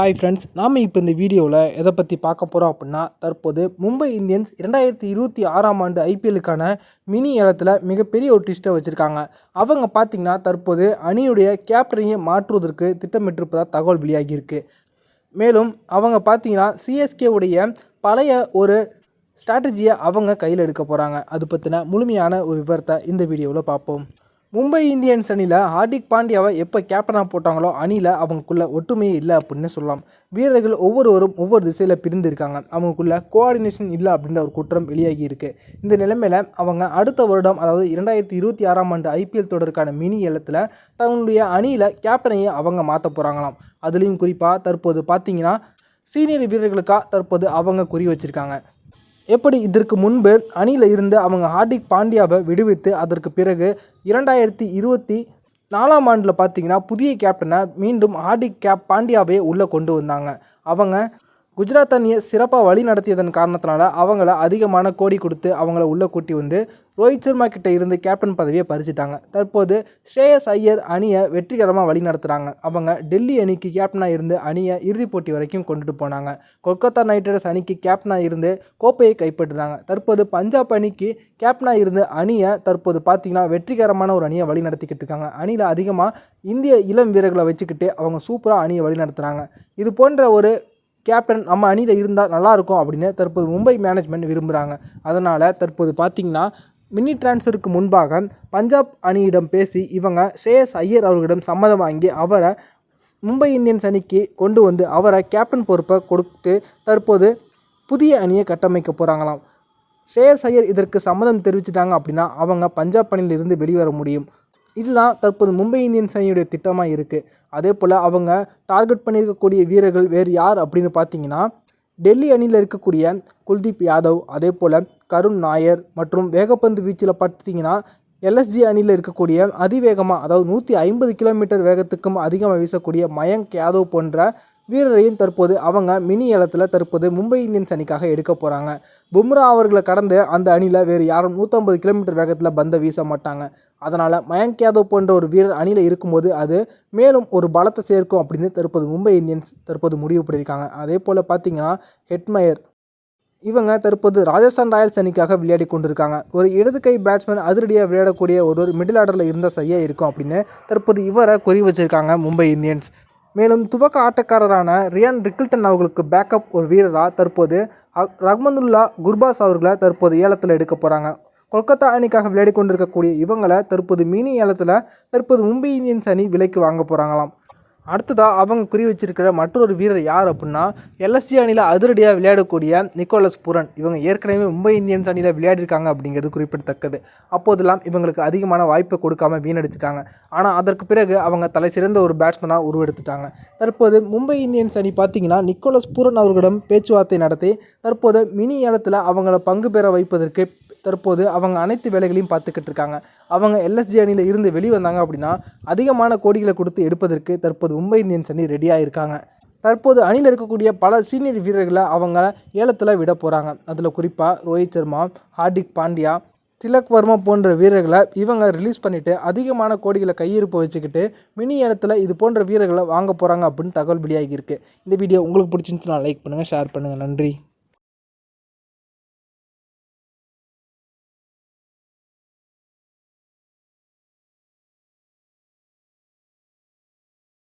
Hi friends நாம் இப்போ இந்த வீடியோவில் எதை பற்றி பார்க்க போகிறோம் அப்படின்னா தற்போது மும்பை இந்தியன்ஸ் இரண்டாயிரத்தி இருபத்தி ஆறாம் ஆண்டு ஐபிஎல்லுக்கான மினி இடத்துல மிகப்பெரிய ஒரு ட்விஸ்ட்டை வச்சுருக்காங்க. அவங்க பார்த்திங்கன்னா தற்போது அணியுடைய கேப்டனையை மாற்றுவதற்கு திட்டமிட்டிருப்பதாக தகவல் வெளியாகியிருக்கு மேலும் அவங்க பார்த்திங்கன்னா சிஎஸ்கே உடைய பழைய ஒரு ஸ்ட்ராட்டஜியை அவங்க கையில் எடுக்க போகிறாங்க அது பற்றின முழுமையான ஒரு விவரத்தை இந்த வீடியோவில் பார்ப்போம். மும்பை இந்தியன்ஸ் அணியில் ஹார்திக் பாண்டியாவை எப்போ கேப்டனாக போட்டாங்களோ அணியில் அவங்களுக்குள்ள ஒற்றுமையே இல்லை அப்படின்னு சொல்லலாம். வீரர்கள் ஒவ்வொருவரும் ஒவ்வொரு திசையில் பிரிந்திருக்காங்க அவங்களுக்குள்ள கோஆர்டினேஷன் இல்லை அப்படின்ற ஒரு குற்றம் வெளியாகி இருக்குது இந்த நிலைமையில் அவங்க அடுத்த வருடம் அதாவது இரண்டாயிரத்தி இருபத்தி ஆறாம் ஆண்டு ஐபிஎல் தொடருக்கான மினி ஏலத்தில் தங்களுடைய அணியில் கேப்டனையே அவங்க மாற்ற போகிறாங்களாம் அதுலேயும் குறிப்பாக தற்போது பார்த்தீங்கன்னா சீனியர் வீரர்களுக்காக தற்போது அவங்க குறி வச்சுருக்காங்க. எப்படி இதற்கு முன்பு அணியில் இருந்து அவங்க ஹார்திக் பாண்டியாவை விடுவித்து அதற்கு பிறகு இரண்டாயிரத்தி இருபத்தி நாலாம் ஆண்டில் பார்த்தீங்கன்னா புதிய கேப்டனை மீண்டும் ஹார்திக் கேப் பாண்டியாவே உள்ளே கொண்டு வந்தாங்க. அவங்க குஜராத் அணியை சிறப்பாக வழி நடத்தியதன் காரணத்தினால அவங்கள அதிகமான கோடி கொடுத்து அவங்கள உள்ளே கூட்டி வந்து ரோஹித் சர்மா கிட்ட இருந்து கேப்டன் பதவியை பறிச்சிட்டாங்க. தற்போது ஸ்ரேயஸ் ஐயர் அணியை வெற்றிகரமாக வழி நடத்துகிறாங்க அவங்க டெல்லி அணிக்கு கேப்டனாக இருந்து அணியை இறுதிப் போட்டி வரைக்கும் கொண்டுட்டு போனாங்க. கொல்கத்தா நைட் ரைடர்ஸ் அணிக்கு கேப்டனாக இருந்து கோப்பையை கைப்பற்றினாங்க. தற்போது பஞ்சாப் அணிக்கு கேப்டனாக இருந்து அணியை தற்போது பார்த்திங்கன்னா வெற்றிகரமான ஒரு அணியை வழி நடத்திக்கிட்டு இருக்காங்க. அணியில் அதிகமாக இந்திய இளம் வீரர்களை வச்சுக்கிட்டு அவங்க சூப்பராக அணியை வழி நடத்துகிறாங்க இது போன்ற ஒரு கேப்டன் நம்ம அணியில் இருந்தால் நல்லாயிருக்கும் அப்படின்னு தற்போது மும்பை மேனேஜ்மெண்ட் விரும்புகிறாங்க அதனால் தற்போது பார்த்திங்கன்னா மினி டிரான்ஸ்ஃபருக்கு முன்பாக பஞ்சாப் அணியிடம் பேசி இவங்க ஸ்ரேயஸ் ஐயர் அவர்களிடம் சம்மதம் வாங்கி அவரை மும்பை இந்தியன்ஸ் அணிக்கு கொண்டு வந்து அவரை கேப்டன் பொறுப்பை கொடுத்து தற்போது புதிய அணியை கட்டமைக்க போகிறாங்களாம் ஸ்ரேயஸ் ஐயர் இதற்கு சம்மதம் தெரிவிச்சிட்டாங்க அப்படின்னா அவங்க பஞ்சாப் அணியிலிருந்து வெளிவர முடியும். இதுதான் தற்போது மும்பை இந்தியன்ஸ் அணியுடைய திட்டமாக இருக்குது அதே போல் அவங்க டார்கெட் பண்ணியிருக்கக்கூடிய வீரர்கள் வேறு யார் அப்படின்னு பார்த்தீங்கன்னா டெல்லி அணியில் இருக்கக்கூடிய குல்தீப் யாதவ் அதே போல் கருண் நாயர் மற்றும் வேகப்பந்து வீச்சில் பார்த்தீங்கன்னா எல்எஸ்ஜி அணியில் இருக்கக்கூடிய அதிவேகமாக அதாவது நூற்றி ஐம்பது கிலோமீட்டர் வேகத்துக்கும் அதிகமாக வீசக்கூடிய மயங்க் யாதவ் போன்ற வீரரையும் தற்போது அவங்க மினி ஏலத்தில் தற்போது மும்பை இந்தியன்ஸ் அணிக்காக எடுக்க போகிறாங்க பும்ரா அவர்களை கடந்து அந்த அணியில் வேறு யாரும் நூற்றம்பது கிலோமீட்டர் வேகத்தில் பந்தை வீச மாட்டாங்க. அதனால் மயங்க் யாதவ் போன்ற ஒரு வீரர் அணியில் இருக்கும்போது அது மேலும் ஒரு பலத்தை சேர்க்கும் அப்படின்னு தற்போது மும்பை இந்தியன்ஸ் தற்போது முடிவு பண்ணியிருக்காங்க. அதே போல் பார்த்தீங்கன்னா ஹெட்மயர் இவங்க தற்போது ராஜஸ்தான் ராயல்ஸ் அணிக்காக விளையாடி கொண்டிருக்காங்க. ஒரு இடது கை பேட்ஸ்மேன் அதிரடியாக விளையாடக்கூடிய ஒரு ஒரு மிடில் ஆர்டரில் இருந்தால் சரியாக இருக்கும் அப்படின்னு தற்போது இவரை குறி வச்சிருக்காங்க மும்பை இந்தியன்ஸ். மேலும் துவக்க ஆட்டக்காரரான ரியான் ரிக்கில்டன் அவர்களுக்கு பேக்கப் ஒரு வீரராக தற்போது ரஹ்மதுல்லா குர்பாஸ் அவர்களை தற்போது ஏலத்தில் எடுக்க போகிறாங்க கொல்கத்தா அணிக்காக விளையாடி கொண்டிருக்கக்கூடிய இவங்களை தற்போது மினி ஏலத்தில் தற்போது மும்பை இந்தியன்ஸ் அணி விலைக்கு வாங்க போகிறாங்களாம் அடுத்ததாக அவங்க குறி வச்சிருக்கிற மற்றொரு வீரர் யார் அப்படின்னா எல்எஸ்சி அணியில் அதிரடியாக விளையாடக்கூடிய நிக்கோலஸ் புரன். இவங்க ஏற்கனவே மும்பை இந்தியன்ஸ் அணியில் விளையாடிருக்காங்க அப்படிங்கிறது குறிப்பிடத்தக்கது. அப்போதெல்லாம் இவங்களுக்கு அதிகமான வாய்ப்பை கொடுக்காம வீணடிச்சிட்டாங்க. ஆனால் அதற்கு பிறகு அவங்க தலை சிறந்த ஒரு பேட்ஸ்மேனாக உருவெடுத்துட்டாங்க. தற்போது மும்பை இந்தியன்ஸ் அணி பார்த்தீங்கன்னா நிக்கோலஸ் பூரன் அவர்களிடம் பேச்சுவார்த்தை நடத்தி தற்போது மினி இடத்துல அவங்கள பங்கு பெற வைப்பதற்கு தற்போது அவங்க அனைத்து வேலைகளையும் பார்த்துக்கிட்டு இருக்காங்க. அவங்க எல்எஸ்ஜி அணியில் இருந்து வெளிவந்தாங்க அப்படின்னா அதிகமான கோடிகளை கொடுத்து எடுப்பதற்கு தற்போது மும்பை இந்தியன்ஸ் அணி ரெடியாக இருக்காங்க. தற்போது அணியில் இருக்கக்கூடிய பல சீனியர் வீரர்களை அவங்க ஏலத்தில் விட போகிறாங்க அதில் குறிப்பாக ரோஹித் சர்மா ஹார்திக் பாண்டியா திலக் வர்மா போன்ற வீரர்களை இவங்க ரிலீஸ் பண்ணிவிட்டு அதிகமான கோடிகளை கையிருப்பு வச்சுக்கிட்டு மினி ஏலத்தில் இது போன்ற வீரர்களை வாங்க போகிறாங்க அப்படின்னு தகவல் வெளியாகியிருக்கு இந்த வீடியோ உங்களுக்கு பிடிச்சிருந்துச்சுன்னா லைக் பண்ணுங்கள் ஷேர் பண்ணுங்கள் நன்றி.